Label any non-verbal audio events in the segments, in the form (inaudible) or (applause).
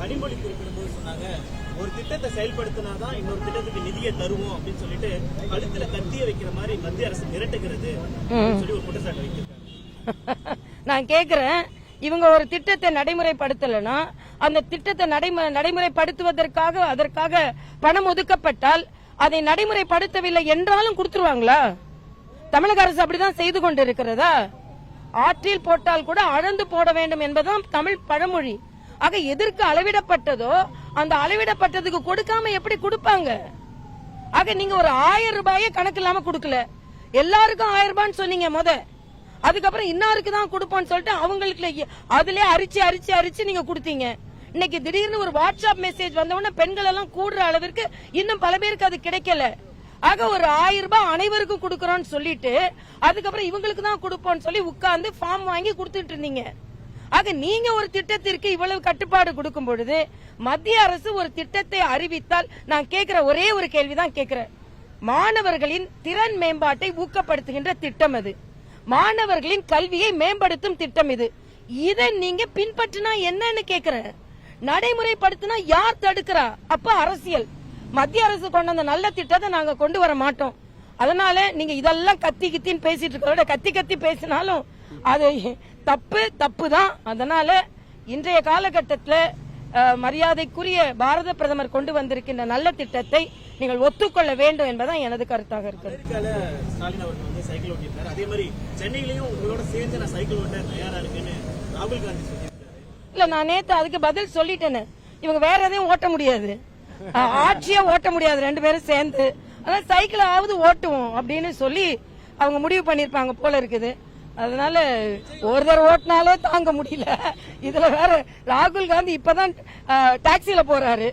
கனிமொழி குறிப்பிடும்போது சொன்னாங்க. ஒரு திட்டத்தை செயல்படுத்தினாதான் இன்னொரு திட்டத்துக்கு நிதியை தருவோம் அப்படின்னு சொல்லிட்டு கழுத்துல கத்திய வைக்கிற மாதிரி மத்திய அரசு மிரட்டுகிறது சொல்லி ஒரு குற்றச்சாட்டு வைக்கிறாங்க (laughs) நான் கேக்குறேன். இவங்க ஒரு திட்டத்தை நடைமுறைப்படுத்தலைன்னா அந்த திட்டத்தை நடைமுறை நடைமுறைப்படுத்துவதற்காக அதற்காக பணம் ஒதுக்கப்பட்டால் அதை நடைமுறைப்படுத்தவில்லை என்றாலும் கொடுத்துருவாங்களா? தமிழக அரசு அப்படிதான் செய்து கொண்டிருக்கிறதா? ஆற்றில் போட்டால் கூட அழந்து போட வேண்டும் என்பதுதான் தமிழ் பழமொழி. ஆக எதற்கு அளவிடப்பட்டதோ அந்த அளவிடப்பட்டதுக்கு கொடுக்காம எப்படி கொடுப்பாங்க? ஆக நீங்க ஒரு ஆயிரம் ரூபாயே கணக்கு இல்லாம கொடுக்கல. எல்லாருக்கும் ஆயிரம் ரூபான்னு சொன்னீங்க முத. அதுக்கப்புறம் இன்னாருக்கு தான் கொடுப்போம்னு சொல்லிட்டு அவங்களுக்கு அதுலயே அரிச்சு அரிச்சு அரிச்சு நீங்க கொடுத்தீங்க. இன்னைக்கு திடீர்னு ஒரு வாட்ஸ்அப் மெசேஜ் வந்தவொடனே பெண்கள் எல்லாம் கூடுற அளவிற்கு இன்னும் பல பேருக்கு அது கிடைக்கல. ஆக ஒரு ஆயிரம் ரூபாய் அனைவருக்கும் கொடுக்கறோம்னு சொல்லிட்டு அதுக்கப்புறம் இவங்களுக்கு தான் கொடுப்போம்னு சொல்லி உட்கார்ந்து ஃபார்ம் வாங்கி கொடுத்துட்டு இருந்தீங்க. ஆக நீங்க ஒரு திட்டத்திற்கு இவ்வளவு கட்டுப்பாடு கொடுக்கும் பொழுது மத்திய அரசு ஒரு திட்டத்தை அறிவித்தால் நான் கேட்கிற ஒரே ஒரு கேள்விதான் கேட்கிறேன். மாணவர்களின் திறன் மேம்பாட்டை ஊக்கப்படுத்துகின்ற திட்டம் அது. மாணவர்களின் கல்வியை மேம்படுத்தும் திட்டம் இது. இதை நீங்க பின்பற்றினா என்னன்னு கேக்குறேன் நடைமுறைப்படுத்தினா யார் தடுக்கிறா? அப்ப அரசியல். மத்திய அரசு கொண்டு வந்த நல்ல திட்டத்தை நாங்க கொண்டு வர மாட்டோம். அதனால நீங்க இதெல்லாம் கத்தி கித்தின்னு பேசிட்டு இருக்கிறத கத்தி கத்தி பேசினாலும் அது தப்பு தப்பு தான் அதனால இன்றைய காலகட்டத்தில் மரியாதைக்குரிய பாரத பிரதமர் கொண்டு வந்திருக்கின்ற நல்ல திட்டத்தை நீங்கள் ஒத்துக்கொள்ள வேண்டும் என்பதுதான் எனது கருத்தாக இருக்கிறது. அமெரிக்கால ஸ்டாலின் அவர்கள் வந்து சைக்கிள் ஓட்டியிருக்காரு. அதே மாதிரி சென்னையிலயும் உங்களோட சேர்ந்து நான் சைக்கிள் ஓட்ட தயாரா இருக்கேன்னு ராகுல் காந்தி சொல்லியிருக்காரு. இல்ல நான் நேத்து அதுக்கு பதில் சொல்லிட்டேன்னு இவங்க வேற எதையும் ஓட்ட முடியாது. ஆட்சியா ஓட்ட முடியாது ரெண்டு பேரும் சேர்ந்து. அதனால சைக்கிளாவது ஓட்டுவோம் அப்படின்னு சொல்லி அவங்க முடிவு பண்ணிருப்பாங்க போல இருக்குது. அதனால ஒருத்தர் ஓட்டினாலே தாங்க முடியல. இதுல வேற ராகுல் காந்தி இப்பதான் அஹ், டாக்ஸில போறாரு.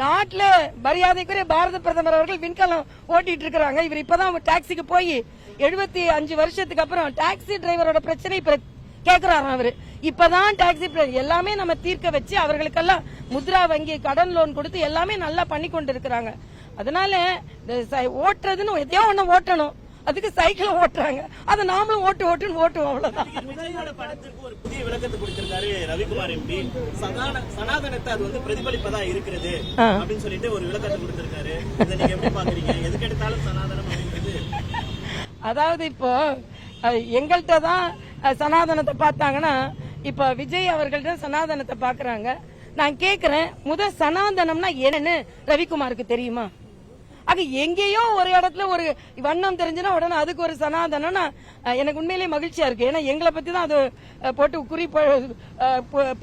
நாட்டுல மரியாதைக்குரிய பாரத பிரதமர் அவர்கள் விண்கலம் ஓட்டிட்டு இருக்கிறாங்க. இவர் இப்பதான் டாக்ஸிக்கு போய் எழுபத்தி அஞ்சு வருஷத்துக்கு அப்புறம் டாக்ஸி டிரைவரோட பிரச்சனை இப்ப கேக்குறாராம் அவரு. இப்பதான் டாக்ஸி எல்லாமே நம்ம தீர்க்க வச்சு அவர்களுக்கெல்லாம் முத்ரா வங்கி கடன் லோன் கொடுத்து எல்லாமே நல்லா பண்ணி கொண்டு இருக்கிறாங்க அதனால ஓட்டுறதுன்னு எதையோ ஒண்ணு ஓட்டணும். அதுக்கு சைக்கிள் ஓட்டுறாங்க. அதை நாமளும் ஓட்டு ஓட்டுன்னு ஓட்டுவோம் அவ்வளவுதான். ஒரு புதிய விளக்கத்தை கொடுத்திருக்காரு ரவிக்குமார் எம்பி சனாதன சனாதனத்தை அது வந்து பிரதிபலிப்பதா இருக்கிறது அப்படின்னு சொல்லிட்டு ஒரு விளக்கத்தை கொடுத்திருக்காரு. இதை நீங்க எப்படி பாக்குறீங்க எதுக்கு எடுத்தாலும் சனாதனம் அப்படின்றது. அதாவது இப்போ எங்கள்கிட்ட தான் சனாதனத்தை பார்த்தாங்கன்னா இப்ப விஜய் அவர்கள்ட்ட சனாதனத்தை பாக்குறாங்க நான் கேக்குறேன் முத சனாதனம்னா என்னன்னு ரவிக்குமாருக்கு தெரியுமா? அது எங்கேயோ ஒரு இடத்துல ஒரு வண்ணம் தெரிஞ்சுனா உடனே அதுக்கு ஒரு சனாதனம்னா எனக்கு உண்மையிலேயே மகிழ்ச்சியா இருக்கு. ஏன்னா எங்களை பத்தி தான் அது போட்டு குறி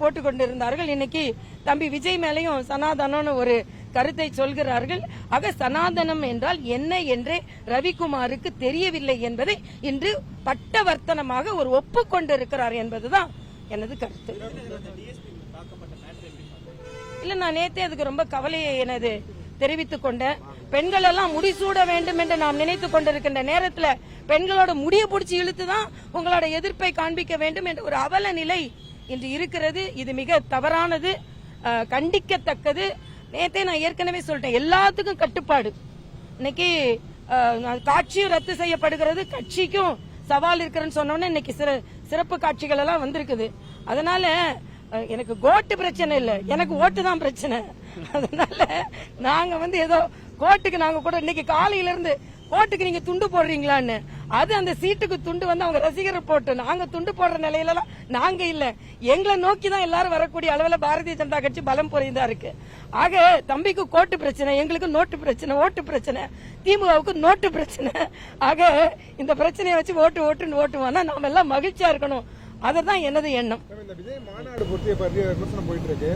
போட்டு கொண்டிருந்தார்கள். இன்னைக்கு தம்பி விஜய் மேலையும் சனாதனம்னு ஒரு கருத்தை சொல்கிறார்கள். ஆக சனாதனம் என்றால் என்ன என்றே ரவிக்குமாருக்கு தெரியவில்லை என்பதை இன்று பட்டவர்த்தனமாக ஒரு ஒப்புக்கொண்டிருக்கிறார் என்பதுதான் எனது கருத்து. இல்ல நான் நேத்தே அதுக்கு ரொம்ப கவலையை எனது தெரிவித்துக் கொண்டேன். பெண்கள் எல்லாம் முடிசூட வேண்டும் என்று நாம் நினைத்துக் கொண்டிருக்கின்ற நேரத்துல பெண்களோட முடிய பிடிச்சி இழுத்துதான் உங்களோட எதிர்ப்பை காண்பிக்க வேண்டும் என்ற ஒரு அவல நிலை இன்று இருக்கிறது. இது மிக தவறானது கண்டிக்கத்தக்கது. நேத்தே நான் ஏற்கனவே சொல்லிட்டேன் எல்லாத்துக்கும் கட்டுப்பாடு. இன்னைக்கு காட்சியும் ரத்து செய்யப்படுகிறது. கட்சிக்கும் சவால் இருக்கிறேன்னு சொன்னோன்னே இன்னைக்கு சிற- சிறப்பு காட்சிகள் எல்லாம் வந்திருக்குது. அதனால எனக்கு கோட்டு பிரச்சனை இல்லை. எனக்கு ஓட்டு தான் பிரச்சனை. அதனால நாங்க வந்து ஏதோ கோட்டுக்கு நாங்க கூட இன்னைக்கு காலையில இருந்து கோட்டுக்கு நீங்க துண்டு போடுறீங்களான்னு. அது அந்த சீட்டுக்கு துண்டு வந்து அவங்க ரசிகர் போட்டு நாங்க துண்டு போடுற நிலையில நாங்க இல்ல. எங்களை நோக்கி தான் எல்லாரும் வரக்கூடிய அளவுல பாரதிய ஜனதா கட்சி பலம் புரிந்தா இருக்கு. ஆக தம்பிக்கு கோட்டு பிரச்சனை எங்களுக்கு நோட்டு பிரச்சனை ஓட்டு பிரச்சனை திமுகவுக்கு நோட்டு பிரச்சனை. ஆக இந்த பிரச்சனையை வச்சு ஓட்டு ஓட்டுன்னு ஓட்டுவானா நாம எல்லாம் மகிழ்ச்சியா இருக்கணும். அதுதான் எனது எண்ணம். இந்த விஜய் மாநாடு பற்றி விமர்சனம் போயிட்டு இருக்கு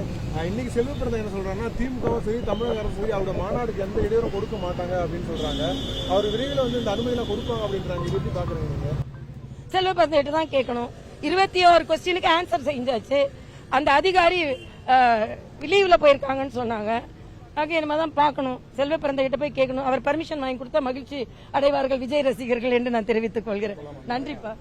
இன்னைக்கு செல்வப்பிரதம் என்ன சொல்றாங்கன்னா திமுகவும் சரி தமிழக அரசும் சரி அவரோட மாநாடுக்கு எந்த இடையூறும் கொடுக்க மாட்டாங்க அப்படின்னு சொல்றாங்க. அவர் விரைவில் வந்து இந்த அனுமதியெல்லாம் கொடுப்பாங்க அப்படின்றாங்க. இதை எப்படி பாக்குறீங்க நீங்க? செல்வப்பிரதிட்டு தான் கேட்கணும். இருபத்தி ஓரு கொஸ்டினுக்கு ஆன்சர் செஞ்சாச்சு. அந்த அதிகாரி லீவ்ல போயிருக்காங்கன்னு சொன்னாங்க. ஆக இனிமே தான் பார்க்கணும். செல்வ கிட்ட போய் கேட்கணும். அவர் பர்மிஷன் வாங்கி கொடுத்தா மகிழ்ச்சி அடைவார்கள் விஜய் ரசிகர்கள் என்று நான் தெரிவித்துக் கொள்கிறேன். நன்றிப்பா.